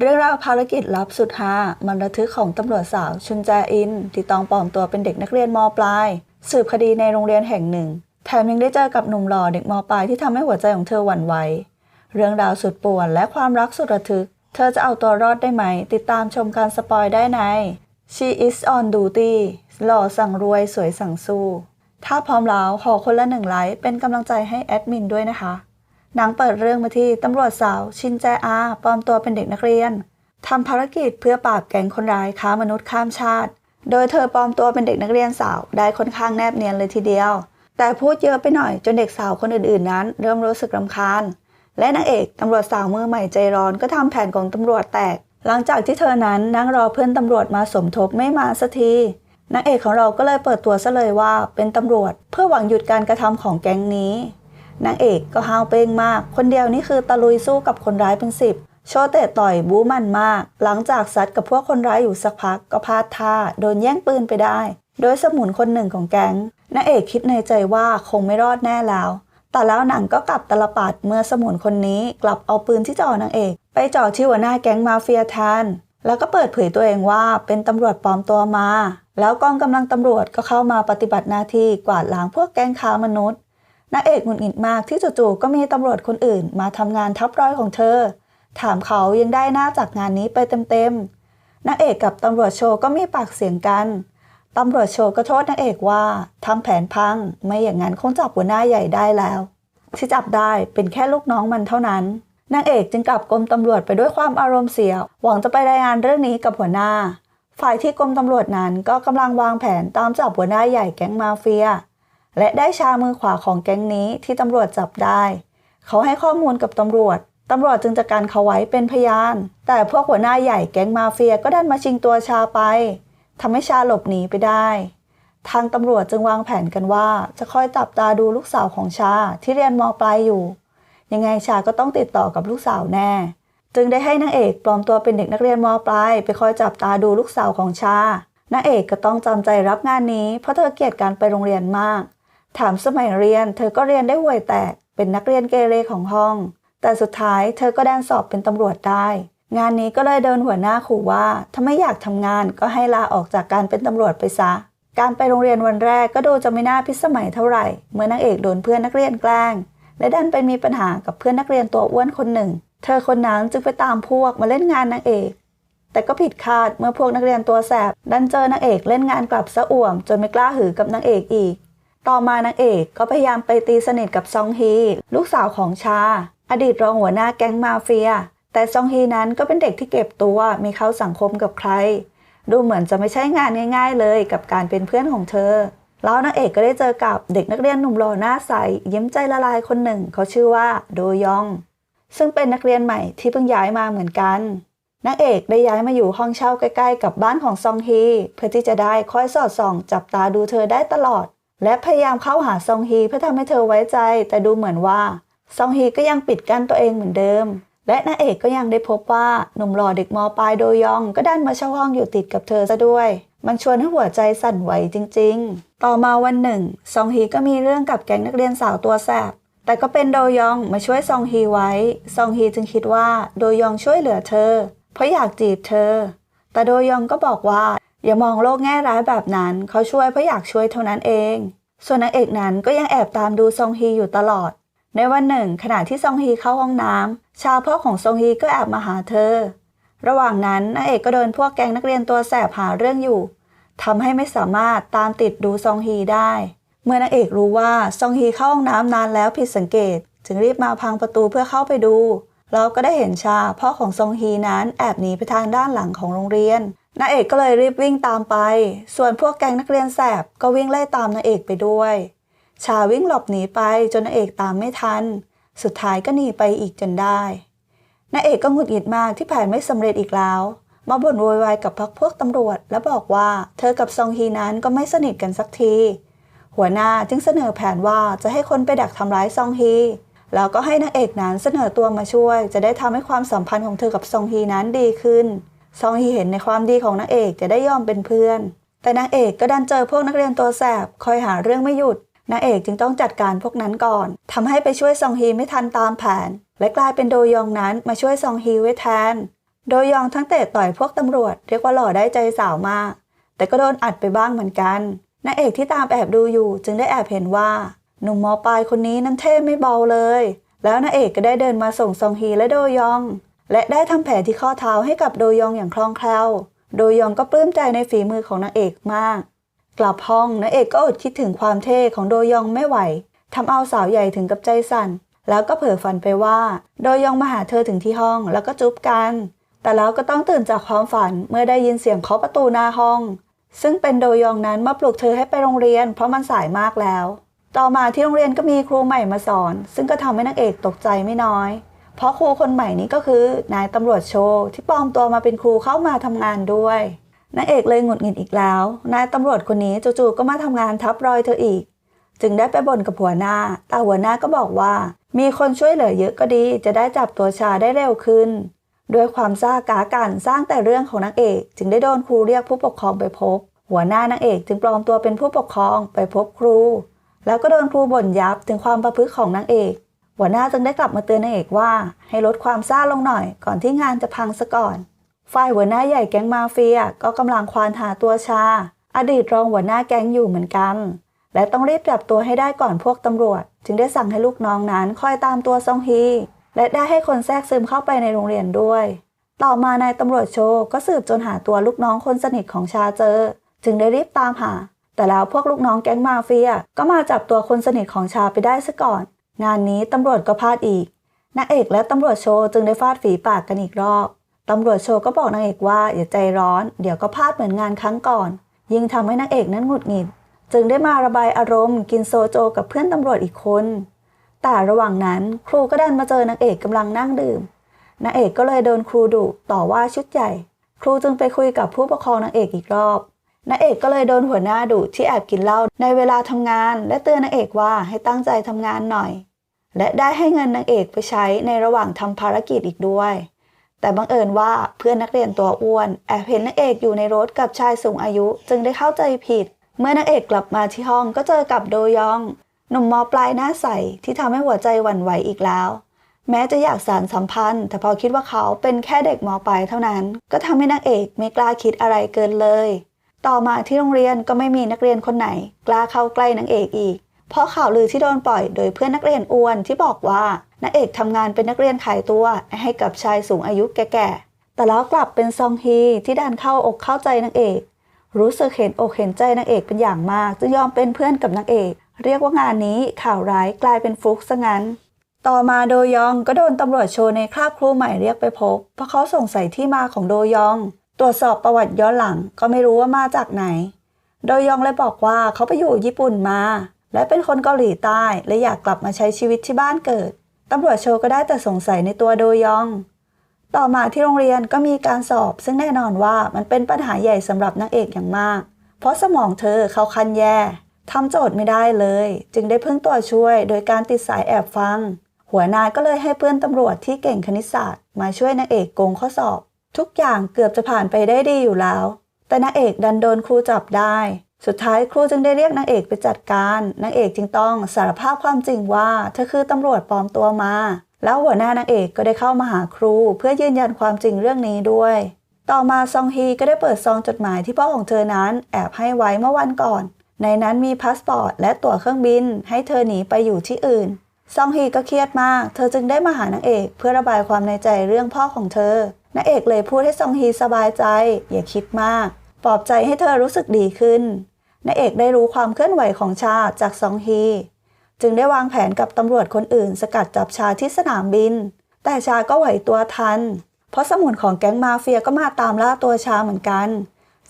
เรื่องราวภารกิจลับสุดฮามันระทึกของตำรวจสาวชุนแจอิน ที่ต้องปลอมตัวเป็นเด็กนักเรียนมปลาย สืบคดีในโรงเรียนแห่งหนึ่ง แถมยังได้เจอกับหนุ่มหล่อเด็กมปลายที่ทำให้หัวใจของเธอหวั่นไหวเรื่องราวสุดป่วนและความรักสุดระทึก เธอจะเอาตัวรอดได้ไหม ติดตามชมการสปอยได้ใน She is on duty หล่อสั่งรวยสวยสั่งสู้ ถ้าพร้อมแล้วขอคนละหนึ่งไลค์เป็นกำลังใจให้แอดมินด้วยนะคะ หนังเปิดเรื่องมาที่ตำรวจสาวชินแจอาปลอมตัวเป็นเด็กนักเรียนทำภารกิจเพื่อปราบแก๊งคนร้ายค้ามนุษย์ข้ามชาติ โดยเธอปลอมตัวเป็นเด็กนักเรียนสาวได้ค่อนข้างแนบเนียนเลยทีเดียว แต่พูดเยอะไปหน่อยจนเด็กสาวคนอื่นๆนั้น เริ่มรู้สึกรำคาญ และนางเอกตำรวจสาวมือใหม่ใจร้อนก็ทำแผนของตำรวจแตก หลังจากที่เธอนั้นนั่งรอเพื่อนตำรวจมาสมทบไม่มาสักทีนางเอกของเราก็เลยเปิดตัวซะเลยว่าเป็นตำรวจ เพื่อหวังหยุดการกระทำของแก๊งนี้ นางเอกก็ห้าวเป้งมาก คนเดียวนี่คือตะลุยสู้กับคนร้ายเป็นสิบโชเตะต่อยบู๊มันมาก หลังจากซัดกับพวกคนร้ายอยู่สักพักก็พลาดท่าโดนแย่งปืนไปได้ โดยสมุนคนหนึ่งของแก๊งนางเอกคิดในใจว่าคงไม่รอดแน่แล้ว แต่แล้วหนังก็กลับตลปัดเมื่อสมุนคนนี้กลับเอาปืนที่จ่อนางเอก ไปจ่อที่หัวหน้าแก๊งมาเฟียแทนแล้วก็เปิดเผยตัวเองว่าเป็นตำรวจปลอมตัวมา แล้วกองกำลังตำรวจก็เข้ามาปฏิบัติหน้าที่กวาดล้างพวกแก๊งค้ามนุษย์ นางเอกหงุดหงิดมากที่จู่ๆก็มีตำรวจคนอื่น มาทำงานทับร้อยของเธอ ถามเขายังได้หน้าจากงานนี้ไปเต็มๆนางเอกกับตำรวจโชว์ก็มีปากเสียงกันตำรวจโชว์ก็โทษนางเอกว่าทำแผนพัง ไม่อย่างนั้นคงจับหัวหน้าใหญ่ได้แล้ว ที่จับได้เป็นแค่ลูกน้องมันเท่านั้นนางเอกจึงกลับกรมตำรวจไปด้วยความอารมณ์เสีย หวังจะไปรายงานเรื่องนี้กับหัวหน้า ฝ่ายที่กรมตำรวจนั้นก็กำลังวางแผนตามจับหัวหน้าใหญ่แก๊งมาเฟีย และได้ชามือขวาของแก๊งนี้ที่ตำรวจจับได้ เขาให้ข้อมูลกับตำรวจ ตำรวจจึงจัดการเขาไว้เป็นพยาน แต่พวกหัวหน้าใหญ่แก๊งมาเฟียก็ดันมาชิงตัวชาไปทำให้ชาหลบหนีไปได้ ทางตำรวจจึงวางแผนกันว่า จะคอยจับตาดูลูกสาวของชาที่เรียนมปลายอยู่ ยังไงชาก็ต้องติดต่อกับลูกสาวแน่ จึงได้ให้นางเอกปลอมตัวเป็นเด็กนักเรียนมปลายไปคอยจับตาดูลูกสาวของชานางเอกก็ต้องจำใจรับงานนี้เพราะเธอเกลียดการไปโรงเรียนมาก ถามสมัยเรียน เธอก็เรียนได้ห่วยแตก เป็นนักเรียนเกเรของห้อง แต่สุดท้ายเธอก็ได้สอบเป็นตำรวจได้ งานนี้ก็เลยเดินหัวหน้าขู่ว่า ถ้าไม่อยากทำงานก็ให้ลาออกจากการเป็นตำรวจไปซะ การไปโรงเรียนวันแรกก็ดูจะไม่น่าพิสมัยเท่าไหร่ เมื่อนางเอกโดนเพื่อนนักเรียนแกล้ง และดันไปมีปัญหากับเพื่อนนักเรียนตัวอ้วนคนหนึ่ง เธอคนนั้นจึงไปตามพวกมาเล่นงานนางเอกแต่ก็ผิดคาดเมื่อพวกนักเรียนตัวแสบดันเจอนางเอกเล่นงานกลับซะอ่วม จนไม่กล้าหือกับนางเอกอีก ต่อมานางเอกก็พยายามไปตีสนิทกับซองฮี ลูกสาวของชา อดีตรองหัวหน้าแก๊งมาเฟีย แต่ซองฮีนั้นก็เป็นเด็กที่เก็บตัวไม่เข้าสังคมกับใคร ดูเหมือนจะไม่ใช่งานง่าย ๆ เลยกับการเป็นเพื่อนของเธอ แล้วนางเอกก็ได้เจอกับเด็กนักเรียนหนุ่มหล่อหน้าใสยิ้มใจละลายคนหนึ่งเขาชื่อว่าโดยอง ซึ่งเป็นนักเรียนใหม่ที่เพิ่งย้ายมาเหมือนกันนางเอกได้ย้ายมาอยู่ห้องเช่าใกล้ ๆ กับบ้านของซองฮี เพื่อที่จะได้คอยสอดส่อง จับตาดูเธอได้ตลอด และพยายามเข้าหาซองฮีเพื่อทำให้เธอไว้ใจ แต่ดูเหมือนว่าซองฮีก็ยังปิดกั้นตัวเองเหมือนเดิม และนางเอกก็ยังได้พบว่าหนุ่มหล่อเด็กมปลายโดยองก็ดันมาเช่าห้องอยู่ติดกับเธอซะด้วย มันชวนให้หัวใจสั่นไหวจริง ๆ ต่อมาวันหนึ่งซองฮีก็มีเรื่องกับแก๊งนักเรียนสาวตัวแสบแต่ก็เป็นโดยองมาช่วยซองฮีไว้ ซองฮีจึงคิดว่าโดยองช่วยเหลือเธอ เพราะอยากจีบเธอ แต่โดยองก็บอกว่า อย่ามองโลกแง่ร้ายแบบนั้น เขาช่วยเพราะอยากช่วยเท่านั้นเอง ส่วนนางเอกนั้นก็ยังแอบตามดูซองฮีอยู่ตลอด ในวันหนึ่ง ขณะที่ซองฮีเข้าห้องน้ำชาวพ่อของซองฮีก็แอบมาหาเธอ ระหว่างนั้นนางเอกก็โดนพวกแก๊งนักเรียนตัวแสบหาเรื่องอยู่ทำให้ไม่สามารถตามติดดูซองฮีได้ เมื่อนางเอกรู้ว่าซองฮีเข้าห้องน้ำนานแล้วผิดสังเกต จึงรีบมาพังประตูเพื่อเข้าไปดูแล้วก็ได้เห็นชาพ่อของซองฮีนั้นแอบหนีไปทางด้านหลังของโรงเรียน นางเอกก็เลยรีบวิ่งตามไป ส่วนพวกแก๊งนักเรียนแสบก็วิ่งไล่ตามนางเอกไปด้วย ชาวิ่งหลบหนีไปจนนางเอกตามไม่ทัน สุดท้ายก็หนีไปอีกจนได้นางเอกก็หงุดหงิดมากที่แผนไม่สำเร็จอีกแล้ว มาบ่นโวยวายกับพักพวกตำรวจ และบอกว่าเธอกับซองฮีนั้นก็ไม่สนิทกันสักที หัวหน้าจึงเสนอแผนว่าจะให้คนไปดักทำร้ายซองฮี แล้วก็ให้นางเอกนั้นเสนอตัวมาช่วย จะได้ทำให้ความสัมพันธ์ของเธอกับซองฮีนั้นดีขึ้น ซองฮีเห็นในความดีของนางเอกจะได้ยอมเป็นเพื่อน แต่นางเอกก็ดันเจอพวกนักเรียนตัวแสบคอยหาเรื่องไม่หยุดนางเอกจึงต้องจัดการพวกนั้นก่อนทำให้ไปช่วยซองฮีไม่ทันตามแผน และกลายเป็นโดยองนั้นมาช่วยซองฮีไว้แทน โดยยองทั้งเตะต่อยพวกตำรวจเรียกว่าหล่อได้ใจสาวมาก แต่ก็โดนอัดไปบ้างเหมือนกันนางเอกที่ตามแอบดูอยู่จึงได้แอบเห็นว่า หนุ่มมอปลายคนนี้นั้นเท่ไม่เบาเลย แล้วนางเอกก็ได้เดินมาส่งซองฮีและโดยอง และได้ทำแผลที่ข้อเท้าให้กับโดยองอย่างคล่องแคล่ว โดยองก็ปลื้มใจในฝีมือของนางเอกมาก กลับห้องนางเอกก็อดคิดถึงความเท่ของโดยองไม่ไหวทำเอาสาวใหญ่ถึงกับใจสั่น แล้วก็เผลอฝันไปว่า โดยองมาหาเธอถึงที่ห้องแล้วก็จุ๊บกัน แต่แล้วก็ต้องตื่นจากความฝันเมื่อได้ยินเสียงเคาะประตูหน้าห้อง ซึ่งเป็นโดยองนั้นมาปลุกเธอให้ไปโรงเรียน เพราะมันสายมากแล้ว ต่อมาที่โรงเรียนก็มีครูใหม่มาสอน ซึ่งก็ทำให้นางเอกตกใจไม่น้อย เพราะครูคนใหม่นี้ก็คือนายตำรวจโชว์ที่ปลอมตัวมาเป็นครูเข้ามาทำงานด้วยนางเอกเลยหงุดหงิดอีกแล้ว นายตำรวจคนนี้จู่ๆก็มาทำงานทับรอยเธออีก จึงได้ไปบ่นกับหัวหน้า แต่หัวหน้าก็บอกว่า มีคนช่วยเหลือเยอะก็ดี จะได้จับตัวชาได้เร็วขึ้น ด้วยความซ่ากากันสร้างแต่เรื่องของนางเอก จึงได้โดนครูเรียกผู้ปกครองไปพบ หัวหน้านางเอกจึงปลอมตัวเป็นผู้ปกครองไปพบครู แล้วก็โดนครูบ่นยับถึงความประพฤติของนางเอก หัวหน้าจึงได้กลับมาเตือนนางเอกว่า ให้ลดความซ่าลงหน่อย ก่อนที่งานจะพังซะก่อน ฝ่ายหัวหน้าใหญ่แก๊งมาเฟียก็กำลังควานหาตัวชา อดีตรองหัวหน้าแก๊งอยู่เหมือนกัน และต้องรีบจับตัวให้ได้ก่อนพวกตำรวจ จึงได้สั่งให้ลูกน้องนั้นคอยตามตัวซองฮี และได้ให้คนแทรกซึมเข้าไปในโรงเรียนด้วย ต่อมานายตำรวจโชก็สืบจนหาตัวลูกน้องคนสนิทของชาเจอ จึงได้รีบตามหา แต่แล้วพวกลูกน้องแก๊งมาเฟียก็มาจับตัวคนสนิทของชาไปได้ซะก่อน งานนี้ตำรวจก็พลาดอีกนางเอกและตำรวจโชว์จึงได้ฟาดฝีปากกันอีกรอบตำรวจโชว์ก็บอกนางเอกว่าอย่าใจร้อน เดี๋ยวก็พลาดเหมือนงานครั้งก่อน ยิ่งทำให้นางเอกนั้นหงุดหงิด จึงได้มาระบายอารมณ์ กินโซโจกับเพื่อนตำรวจอีกคน แต่ระหว่างนั้นครูก็ดันมาเจอนางเอกกำลังนั่งดื่มนางเอกก็เลยโดนครูดุต่อว่าชุดใหญ่ ครูจึงไปคุยกับผู้ปกครองนางเอกอีกรอบ นางเอกก็เลยโดนหัวหน้าดุที่แอบกินเหล้าในเวลาทำงาน และเตือนนางเอกว่าให้ตั้งใจทำงานหน่อย และได้ให้เงินนางเอกไปใช้ในระหว่างทำภารกิจอีกด้วย แต่บังเอิญว่าเพื่อนนักเรียนตัวอ้วนแอบเห็นนางเอกอยู่ในรถกับชายสูงอายุจึงได้เข้าใจผิด เมื่อนางเอกกลับมาที่ห้องก็เจอกับโดยองหนุ่มมอปลายหน้าใสที่ทำให้หัวใจหวั่นไหวอีกแล้ว แม้จะอยากสานสัมพันธ์ แต่พอคิดว่าเขาเป็นแค่เด็กมอปลายเท่านั้น ก็ทำให้นางเอกไม่กล้าคิดอะไรเกินเลย ต่อมาที่โรงเรียนก็ไม่มีนักเรียนคนไหน กล้าเข้าใกล้นางเอกอีก เพราะข่าวลือที่โดนปล่อยโดยเพื่อนนักเรียนอ้วนที่บอกว่านางเอกทำงานเป็นนักเรียนขายตัวให้กับชายสูงอายุแก่ๆ แต่แล้วกลับเป็นซองฮีที่ดันเข้าอกเข้าใจนางเอก รู้สึกเห็นอกเห็นใจนางเอกเป็นอย่างมากจึงยอมเป็นเพื่อนกับนางเอก เรียกว่างานนี้ข่าวร้ายกลายเป็นฟลุกซะงั้น ต่อมาโดยองก็โดนตำรวจโชว์ในคราบครูใหม่เรียกไปพบเพราะเขาสงสัยที่มาของโดยอง ตรวจสอบประวัติย้อนหลังก็ไม่รู้ว่ามาจากไหน โดยยองเลยบอกว่าเขาไปอยู่ญี่ปุ่นมา และเป็นคนเกาหลีใต้และอยากกลับมาใช้ชีวิตที่บ้านเกิดตำรวจโชว์ก็ได้แต่สงสัยในตัวโดยอง ต่อมาที่โรงเรียนก็มีการสอบ ซึ่งแน่นอนว่ามันเป็นปัญหาใหญ่สำหรับนางเอกอย่างมาก เพราะสมองเธอเขาคันแย่ทำโจทย์ไม่ได้เลย จึงได้พึ่งตัวช่วยโดยการติดสายแอบฟัง หัวหน้าก็เลยให้เพื่อนตำรวจที่เก่งคณิตศาสตร์ มาช่วยนางเอกโกงข้อสอบ ทุกอย่างเกือบจะผ่านไปได้ดีอยู่แล้ว แต่นางเอกดันโดนครูจับได้ สุดท้ายครูจึงได้เรียกนางเอกไปจัดการนางเอกจึงต้องสารภาพความจริงว่าเธอคือตำรวจปลอมตัวมา แล้วหัวหน้านางเอกก็ได้เข้ามาหาครูเพื่อยืนยันความจริงเรื่องนี้ด้วย ต่อมาซองฮีก็ได้เปิดซองจดหมายที่พ่อของเธอนั้นแอบให้ไว้เมื่อวันก่อน ในนั้นมีพาสปอร์ตและตั๋วเครื่องบินให้เธอหนีไปอยู่ที่อื่น ซองฮีก็เครียดมาก เธอจึงได้มาหานางเอกเพื่อระบายความในใจเรื่องพ่อของเธอนางเอกเลยพูดให้ซองฮีสบายใจ อย่าคิดมาก ปลอบใจให้เธอรู้สึกดีขึ้นนางเอกได้รู้ความเคลื่อนไหวของชาจากซองฮี จึงได้วางแผนกับตำรวจคนอื่น สกัดจับชาที่สนามบิน แต่ชาก็ไหวตัวทัน เพราะสมุนของแก๊งมาเฟียก็มาตามล่าตัวชาเหมือนกัน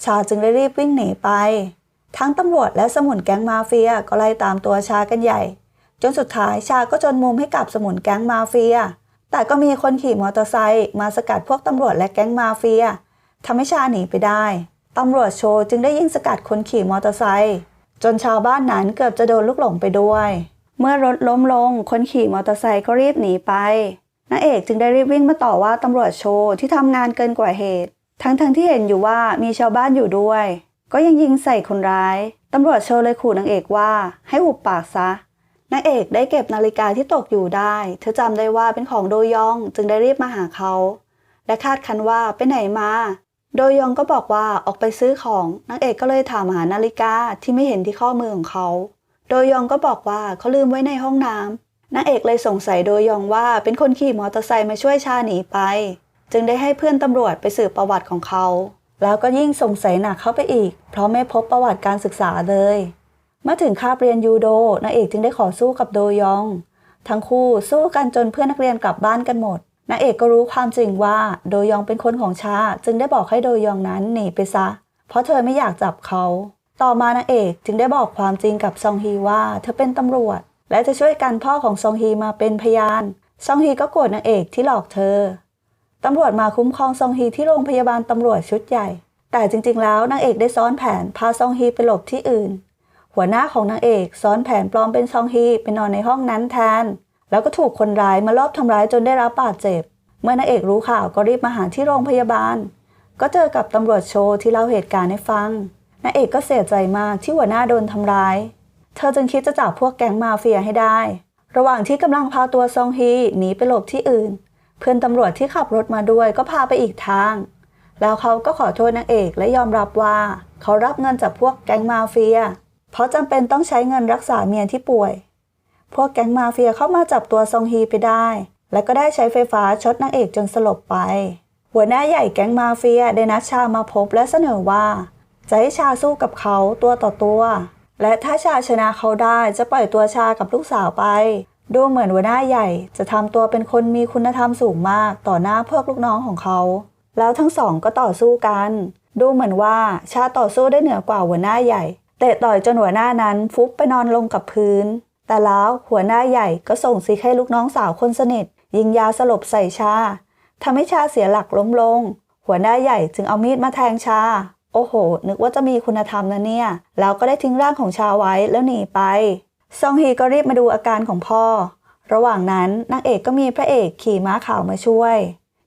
ชาจึงได้รีบวิ่งหนีไป ทั้งตำรวจและสมุนแก๊งมาเฟียก็ไล่ตามตัวชากันใหญ่ จนสุดท้ายชาก็จนมุมให้กับสมุนแก๊งมาเฟีย แต่ก็มีคนขี่มอเตอร์ไซค์มาสกัดพวกตำรวจและแก๊งมาเฟียทำให้ชาหนีไปได้ตำรวจโชว์จึงได้ยิงสกัดคนขี่มอเตอร์ไซค์จนชาวบ้านนั้นเกือบจะโดนลูกหลงไปด้วย เมื่อรถล้มลง คนขี่มอเตอร์ไซค์ก็รีบหนีไปนางเอกจึงได้รีบวิ่งมาต่อว่าตำรวจโชว์ที่ทำงานเกินกว่าเหตุ ทั้งๆทที่เห็นอยู่ว่ามีชาวบ้านอยู่ด้วย ก็ยังยิงใส่คนร้ายตำรวจโชว์เลยขู่นางเอกว่า ให้หุบปากซะ นางเอกได้เก็บนาฬิกาที่ตกอยู่ได้ เธอจำได้ว่าเป็นของโดยองจึงได้รีบมาหาเขา และคาดคันว่าไปไหนมา โดยยองก็บอกว่าออกไปซื้อของ นางเอกก็เลยถามหานาฬิกาที่ไม่เห็นที่ข้อมือของเขา โดยยองก็บอกว่าเขาลืมไว้ในห้องน้ำนางเอกเลยสงสัยโดยยองว่าเป็นคนขี่มอเตอร์ไซค์มาช่วยชาหนีไป จึงได้ให้เพื่อนตำรวจไปสืบประวัติของเขา แล้วก็ยิ่งสงสัยหนักเข้าไปอีก เพราะไม่พบประวัติการศึกษาเลย มื่อถึงคาบเรียนยูโดนางเอกจึงได้ขอสู้กับโดยอง ทั้งคู่สู้กันจนเพื่อนนักเรียนกลับบ้านกันหมดนางเอกก็รู้ความจริงว่าโดยองเป็นคนของชา จึงได้บอกให้โดยองนั้นหนีไปซะ เพราะเธอไม่อยากจับเขา ต่อมานางเอกจึงได้บอกความจริงกับซองฮีว่าเธอเป็นตำรวจ และจะช่วยกันพ่อของซองฮีมาเป็นพยาน ซองฮีก็โกรธนางเอกที่หลอกเธอ ตำรวจมาคุ้มครองซองฮีที่โรงพยาบาลตำรวจชุดใหญ่ แต่จริงๆ แล้วนางเอกได้ซ้อนแผนพาซองฮีไปหลบที่อื่น หัวหน้าของนางเอกซ้อนแผนปลอมเป็นซองฮีไปนอนในห้องนั้นแทน แล้วก็ถูกคนร้ายมาลอบทำร้ายจนได้รับบาดเจ็บ เมื่อนางเอกรู้ข่าวก็รีบมาหาที่โรงพยาบาล ก็เจอกับตำรวจโชว์ที่เล่าเหตุการณ์ให้ฟังนางเอกก็เสียใจมากที่หัวหน้าโดนทำร้าย เธอจึงคิดจะจับพวกแก๊งมาเฟียให้ได้ ระหว่างที่กำลังพาตัวซองฮีหนีไปหลบที่อื่น เพื่อนตำรวจที่ขับรถมาด้วยก็พาไปอีกทาง แล้วเขาก็ขอโทษนางเอกและยอมรับว่า เขารับเงินจากพวกแก๊งมาเฟีย เพราะจำเป็นต้องใช้เงินรักษาเมียที่ป่วย พวกแก๊งมาเฟียเข้ามาจับตัวซองฮีไปได้ และก็ได้ใช้ไฟฟ้าช็อตนางเอกจนสลบไป หัวหน้าใหญ่แก๊งมาเฟียได้นัดชามาพบและเสนอว่า จะให้ชาสู้กับเขาตัวต่อตัว และถ้าชาชนะเขาได้จะปล่อยตัวชากับลูกสาวไป ดูเหมือนหัวหน้าใหญ่จะทำตัวเป็นคนมีคุณธรรมสูงมากต่อหน้าพวกลูกน้องของเขา แล้วทั้งสองก็ต่อสู้กัน ดูเหมือนว่าชาต่อสู้ได้เหนือกว่าหัวหน้าใหญ่ เตะต่อยจนหัวหน้านั้นฟุบไปนอนลงกับพื้น แต่แล้วหัวหน้าใหญ่ก็ส่งซิกให้ลูกน้องสาวคนสนิท ยิงยาสลบใส่ชาทำให้ชาเสียหลักล้มลง หัวหน้าใหญ่จึงเอามีดมาแทงชา โอ้โห นึกว่าจะมีคุณธรรมนะเนี่ย แล้วก็ได้ทิ้งร่างของชาไว้แล้วหนีไป ซองฮีก็รีบมาดูอาการของพ่อ ระหว่างนั้นนางเอกก็มีพระเอกขี่ม้าขาวมาช่วย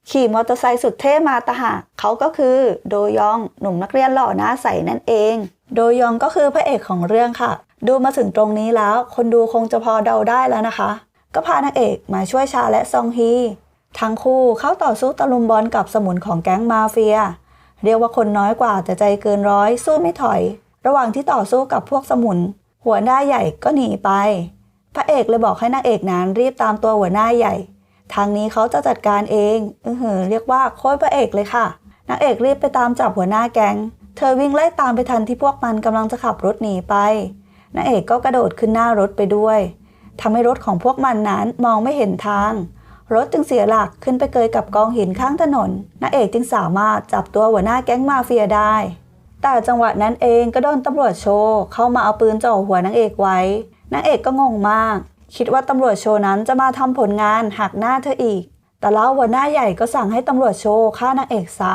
ขี่มอเตอร์ไซค์สุดเท่มาตะหะเขาก็คือโดยองหนุ่มนักเรียนหล่อหน้าใสนั่นเอง โดยองก็คือพระเอกของเรื่องค่ะ ดูมาถึงตรงนี้แล้ว คนดูคงจะพอเดาได้แล้วนะคะ ก็พานางเอกมาช่วยชาและซองฮี ทั้งคู่เข้าต่อสู้ตะลุมบอลกับสมุนของแก๊งมาเฟีย เรียกว่าคนน้อยกว่าแต่ใจเกินร้อยสู้ไม่ถอย ระหว่างที่ต่อสู้กับพวกสมุน หัวหน้าใหญ่ก็หนีไป พระเอกเลยบอกให้นางเอกนั้นรีบตามตัวหัวหน้าใหญ่ ทางนี้เขาจะจัดการเองอืออเรียกว่าโค้ยพระเอกเลยค่ะนางเอกรีบไปตามจับหัวหน้าแก๊ง ธอวิ่งไล่ตามไปทันที่พวกมันกำลังจะขับรถหนีไปนางเอกก็กระโดดขึ้นหน้ารถไปด้วยทำให้รถของพวกมันนั้นมองไม่เห็นทาง รถจึงเสียหลักขึ้นไปเกยกับกองหินข้างถนนนางเอกจึงสามารถจับตัวหัวหน้าแก๊งมาเฟียได้ แต่จังหวะนั้นเองก็โดนตำรวจโชว์เข้ามาเอาปืนจ่อหัวนางเอกไว้นางเอกก็งงมาก คิดว่าตำรวจโชว์นั้นจะมาทำผลงานหักหน้าเธออีก แต่แล้วหัวหน้าใหญ่ก็สั่งให้ตำรวจโชว์ฆ่านางเอกซะ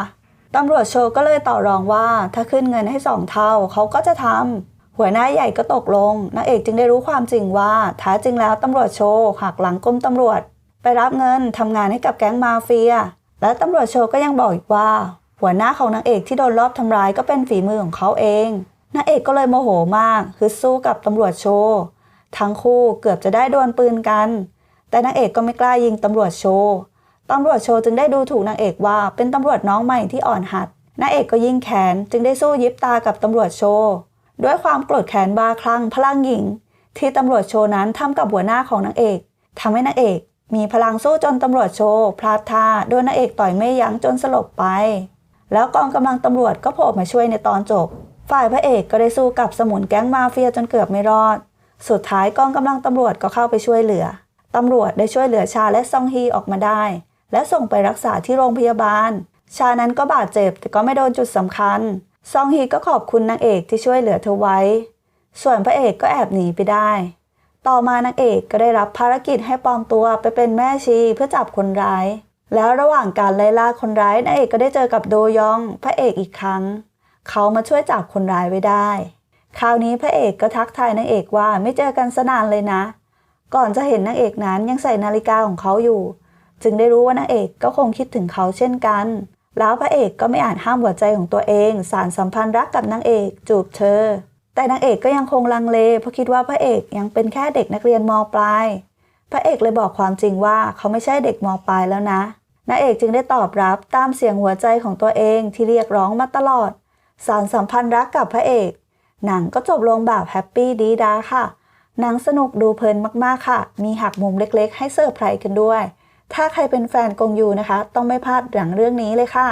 ตำรวจโชก็เลยต่อรองว่าถ้าขึ้นเงินให้สองเท่าเขาก็จะทำหัวหน้าใหญ่ก็ตกลงนางเอกจึงได้รู้ความจริงว่าแท้จริงแล้วตำรวจโชหักหลังกรมตำรวจ ไปรับเงินทำงานให้กับแก๊งมาเฟีย และตำรวจโชก็ยังบอกอีกว่า หัวหน้าของนางเอกที่โดนลอบทำร้ายก็เป็นฝีมือของเขาเองนางเอกก็เลยโมโหมากฮึดสู้กับตำรวจโชทั้งคู่เกือบจะได้ดวลปืนกัน แต่นางเอกก็ไม่กล้ายิงตำรวจโช ตำรวจโชว์จึงได้ดูถูกนางเอกว่าเป็นตำรวจน้องใหม่ที่อ่อนหัดนางเอกก็ยิ่งแขนจึงได้สู้ยิบตากับตำรวจโชว์ด้วยความโกรธแค้นบ้าคลั่งพลังหญิง ที่ตำรวจโชว์นั้นทำกับหัวหน้าของนางเอกทำให้นางเอกมีพลังสู้จนตำรวจโชว์พลาดท่าโดนนางเอกต่อยไม่ยั้งจนสลบไป แล้วกองกำลังตำรวจก็โผล่มาช่วยในตอนจบ ฝ่ายพระเอกก็ได้สู้กับสมุนแก๊งมาเฟียจนเกือบไม่รอด สุดท้ายกองกำลังตำรวจก็เข้าไปช่วยเหลือตำรวจได้ช่วยเหลือชาและซองฮีออกมาได้ และส่งไปรักษาที่โรงพยาบาล ชานั้นก็บาดเจ็บแต่ก็ไม่โดนจุดสำคัญ ซองฮีก็ขอบคุณนางเอกที่ช่วยเหลือเธอไว้ ส่วนพระเอกก็แอบหนีไปได้ ต่อมานางเอกก็ได้รับภารกิจให้ปลอมตัวไปเป็นแม่ชีเพื่อจับคนร้าย แล้วระหว่างการไล่ล่าคนร้ายนางเอกก็ได้เจอกับโดยอง พระเอกอีกครั้ง เขามาช่วยจับคนร้ายไว้ได้ คราวนี้พระเอกก็ทักทายนางเอกว่าไม่เจอกันสนานเลยนะ ก่อนจะเห็นนางเอกนั้นยังใส่นาฬิกาของเขาอยู่ จึงได้รู้ว่านางเอกก็คงคิดถึงเขาเช่นกัน แล้วพระเอกก็ไม่อาจห้ามหัวใจของตัวเอง สารสัมพันธ์รักกับนางเอกจูบเธอ แต่นางเอกก็ยังคงลังเลเพราะคิดว่าพระเอกยังเป็นแค่เด็กนักเรียนมปลาย พระเอกเลยบอกความจริงว่าเขาไม่ใช่เด็กมปลายแล้วนะนางเอกจึงได้ตอบรับตามเสียงหัวใจของตัวเองที่เรียกร้องมาตลอด สารสัมพันธ์รักกับพระเอก หนังก็จบลงแบบแฮปปี้ดีดาค่ะ หนังสนุกดูเพลินมากๆค่ะ มีหักมุมเล็กๆ ให้เซอร์ไพรส์กันด้วย ถ้าใครเป็นแฟนกงยูนะคะ ต้องไม่พลาดหลังเรื่องนี้เลยค่ะ